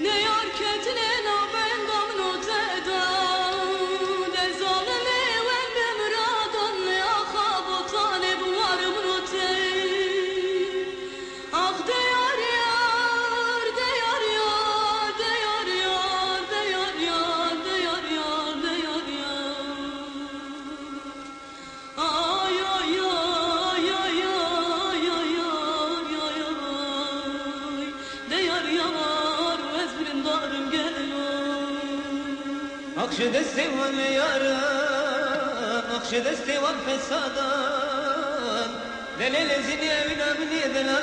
Ne yar kötüne نقش دستي والنيارة نقش دستي والحسادان لا لا لا زيني أبنا من يدنا